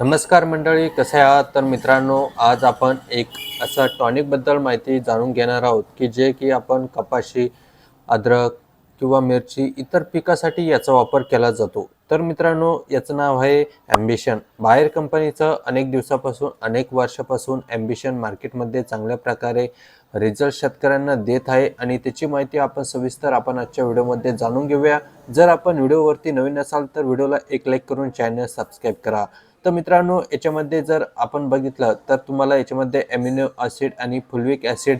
नमस्कार मंडळी कसे आहात? तर मित्रांनो आज आपण एक असं टॉनिकबद्दल माहिती जाणून घेणार आहोत की जे की आपण कपाशी अद्रक किंवा मिरची इतर पिकासाठी याचा वापर केला जातो. तर मित्रांनो याचं नाव आहे ॲम्बिशन. बाहेर कंपनीचं अनेक दिवसापासून अनेक वर्षापासून ॲम्बिशन मार्केटमध्ये चांगल्या प्रकारे रिझल्ट शेतकऱ्यांना देत आहे आणि त्याची माहिती आपण सविस्तर आपण आजच्या व्हिडिओमध्ये जाणून घेऊया. जर आपण व्हिडिओवरती नवीन असाल तर व्हिडिओला एक लाईक करून चॅनल सबस्क्राईब करा. तर मित्रांनो याच्यामध्ये जर आपण बघितलं तर तुम्हाला याच्यामध्ये ॲमिनो ॲसिड आणि फुलविक ॲसिड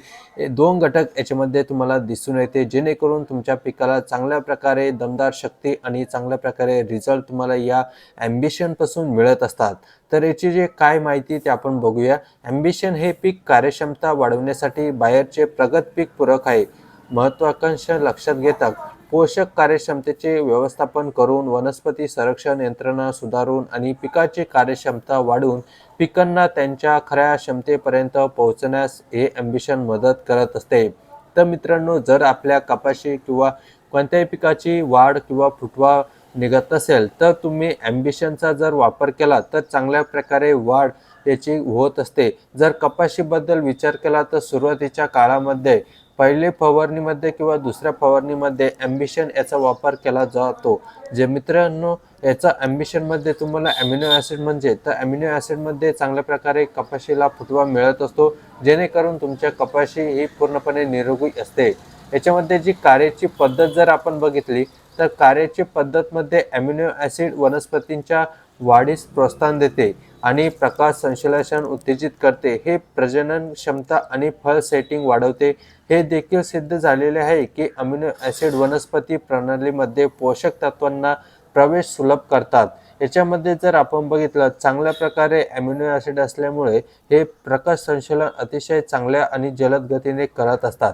दोन घटक याच्यामध्ये तुम्हाला दिसून येते जेणेकरून तुमच्या पिकाला चांगल्या प्रकारे दमदार शक्ती आणि चांगल्या प्रकारे रिझल्ट तुम्हाला या ॲम्बिशनपासून मिळत असतात. तर याची जे काय माहिती ते आपण बघूया. ॲम्बिशन हे पीक कार्यक्षमता वाढवण्यासाठी बाहेरचे प्रगत पीक पूरक आहे. महत्वाकांक्षा लक्षात घेता पोषक कार्यक्षमतेचे व्यवस्थापन करून वनस्पती संरक्षण यंत्रणा सुधारून आणि पिकाची कार्यक्षमता वाढवून पिकांना त्यांच्या खऱ्या क्षमतेपर्यंत पोहोचण्यास हे ॲम्बिशन मदत करत असते. तर मित्रांनो जर आपल्या कपाशी किंवा कोणत्याही पिकाची वाढ किंवा फुटवा निघत असेल तर तुम्ही ॲम्बिशनचा जर वापर केला तर चांगल्या प्रकारे वाढ याची होत असते. जर कपाशीबद्दल विचार केला तर सुरुवातीच्या काळामध्ये पहिले फवारणीमध्ये किंवा दुसऱ्या फवारणीमध्ये ॲम्बिशन याचा वापर केला जातो. जे मित्रांनो याचा ॲम्बिशनमध्ये तुम्हाला ॲमिनो ॲसिड म्हणजे तर ॲमिनो ॲसिडमध्ये चांगल्या प्रकारे कपाशीला फुटवा मिळत असतो. जेणेकरून तुमच्या कपाशी ही पूर्णपणे निरोगी असते. याच्यामध्ये जी कार्याची पद्धत जर आपण बघितली तर कार्याची पद्धतमध्ये ॲमिनो ॲसिड वनस्पतींच्या वाढीस प्रोत्साहन देते. आणि प्रकाश संश्लेषण उत्तेजित करते. हे प्रजनन क्षमता आणि फळ सेटिंग वाढवते. हे देखील सिद्ध झालेले आहे की अमिनो ॲसिड वनस्पती प्रणालीमध्ये पोषक तत्वांना प्रवेश सुलभ करतात. याच्यामध्ये जर आपण बघितलं चांगल्या प्रकारे ॲम्युनो ॲसिड असल्यामुळे हे प्रकाश संश्लेषण अतिशय चांगल्या आणि जलद गतीने करत असतात.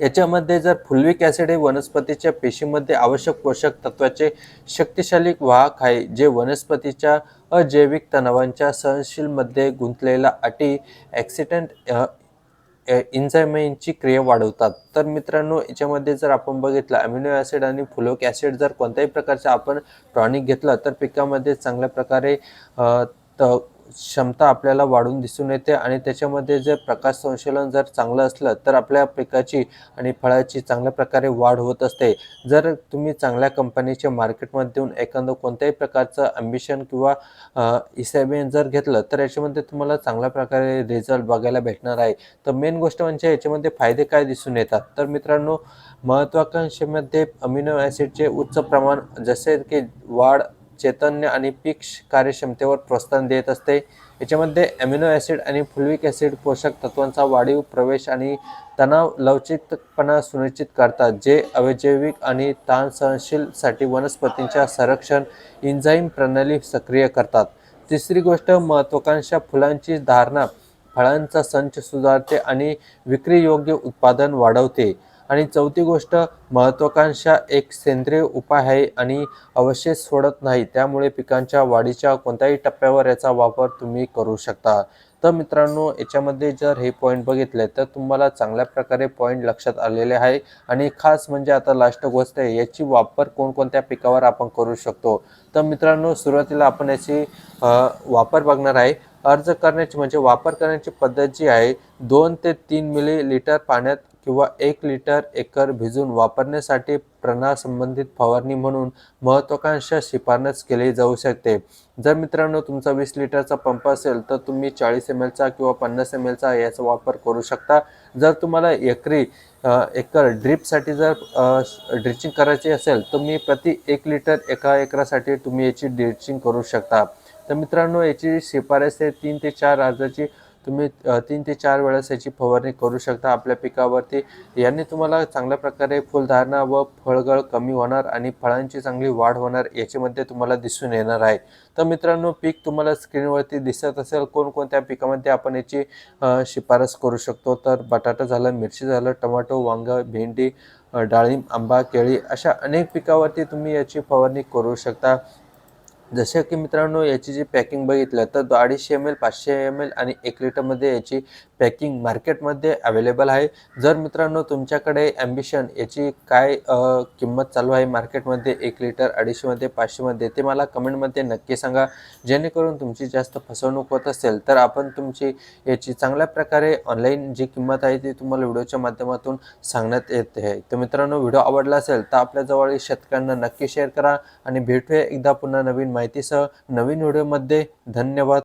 याच्यामध्ये जर फुलविक ॲसिड हे वनस्पतीच्या पेशीमध्ये आवश्यक पोषक तत्वाचे शक्तिशाली वाहक आहे जे वनस्पतीच्या अजैविक तणावांच्या सहनशीलमध्ये गुंतलेला अटी ॲक्सिडेंट इन्झायमेनची क्रिया वाढवतात. तर मित्रांनो याच्यामध्ये जर आपण बघितलं अमिनो ॲसिड आणि फुलोक ॲसिड जर कोणत्याही प्रकारचं आपण टॉनिक घेतलं तर पिकामध्ये चांगल्या प्रकारे त क्षमता आपल्याला वाढून दिसून येते आणि त्याच्यामध्ये जर प्रकाश संशोधन जर चांगलं असलं तर आपल्या पिकाची आणि फळाची चांगल्या प्रकारे वाढ होत असते. जर तुम्ही चांगल्या कंपनीच्या मार्केटमध्ये देऊन एखादं कोणत्याही प्रकारचं ॲम्बिशन किंवा इसेबियन जर घेतलं तर याच्यामध्ये तुम्हाला चांगल्या प्रकारे रिझल्ट बघायला भेटणार आहे. तर मेन गोष्ट म्हणजे याच्यामध्ये फायदे काय दिसून येतात? तर मित्रांनो महत्वाकांक्षेमध्ये अमिनो ॲसिडचे उच्च प्रमाण जसे की वाढ चैतन्य आणि पीक कार्यक्षमतेवर प्रोत्साहन देत असते. याच्यामध्ये ॲमिनो ॲसिड आणि फुलविक ॲसिड पोषक तत्वांचा वाढीव प्रवेश आणि तणाव लवचिकपणा सुनिश्चित करतात जे अवैजैविक आणि ताण सहनशीलसाठी वनस्पतींच्या संरक्षण इंझाईम प्रणाली सक्रिय करतात. तिसरी गोष्ट महत्त्वाकांक्षा फुलांची धारणा फळांचा संच सुधारते आणि विक्रीयोग्य उत्पादन वाढवते. आणि चौथी गोष्ट महत्वाकांक्षा एक सेंद्रिय उपाय आहे आणि अवशेष सोडत नाही. त्यामुळे पिकांच्या वाढीच्या कोणत्याही टप्प्यावर याचा वापर तुम्ही करू शकता. तर मित्रांनो याच्यामध्ये जर हे पॉईंट बघितले तर तुम्हाला चांगल्या प्रकारे पॉईंट लक्षात आलेले आहे. आणि खास म्हणजे आता लास्ट गोष्ट आहे याची वापर कोणकोणत्या पिकावर आपण करू शकतो. तर मित्रांनो सुरुवातीला आपण याची वापर बघणार आहे. अर्ज करण्याची म्हणजे वापर करण्याची पद्धत जी आहे दोन ते तीन मिली लिटर पाण्यात किंवा एक लिटर एकर भिजून वापरण्यासाठी प्रणासंबंधित फवारणी म्हणून महत्त्वाकांक्षा शिफारस केली जाऊ शकते. जर मित्रांनो तुमचा वीस लिटरचा पंप असेल तर तुम्ही चाळीस एम एलचा किंवा पन्नास एम एलचा याचा वापर करू शकता. जर तुम्हाला एकरी एकर ड्रीपसाठी जर ड्रिचिंग करायची असेल तुम्ही प्रति एक लिटर एका एकरासाठी तुम्ही याची ड्रिचिंग करू शकता. तर मित्रांनो याची शिफारस आहे तीन ते चार अर्जाची तुम्ही तीन ते चार वेळेस याची फवारणी करू शकता. आपल्या पिकावरती याने तुम्हाला चांगल्या प्रकारे फुलधारणा व फळगळ कमी होणार आणि फळांची चांगली वाढ होणार याच्यामध्ये तुम्हाला दिसून येणार आहे. तर मित्रांनो पीक तुम्हाला स्क्रीनवरती दिसत असेल कोणकोणत्या पिकामध्ये आपण याची शिफारस करू शकतो? तर बटाटा झालं मिरची झालं टमाटो वांग भेंडी डाळिंब आंबा केळी अशा अनेक पिकावरती तुम्ही याची फवारणी करू शकता. जसं की मित्रांनो याची जी पॅकिंग बघितलं तर अडीचशे एम एल पाचशे एम एल आणि एक लिटरमध्ये याची पॅकिंग मार्केटमध्ये अवेलेबल आहे. जर मित्रांनो तुमच्याकडे ॲम्बिशन याची काय किंमत चालू आहे मार्केटमध्ये एक लिटर अडीचशेमध्ये पाचशेमध्ये ते मला कमेंटमध्ये नक्की सांगा. जेणेकरून तुमची जास्त फसवणूक होत असेल तर आपण तुमची याची चांगल्या प्रकारे ऑनलाईन जी किंमत आहे ती तुम्हाला व्हिडिओच्या माध्यमातून सांगण्यात येते आहे. तर मित्रांनो व्हिडिओ आवडला असेल तर आपल्याजवळील शेतकऱ्यांना नक्की शेअर करा आणि भेटूया एकदा पुन्हा नवीन माहितीसह नवीन व्हिडिओमध्ये धन्यवाद.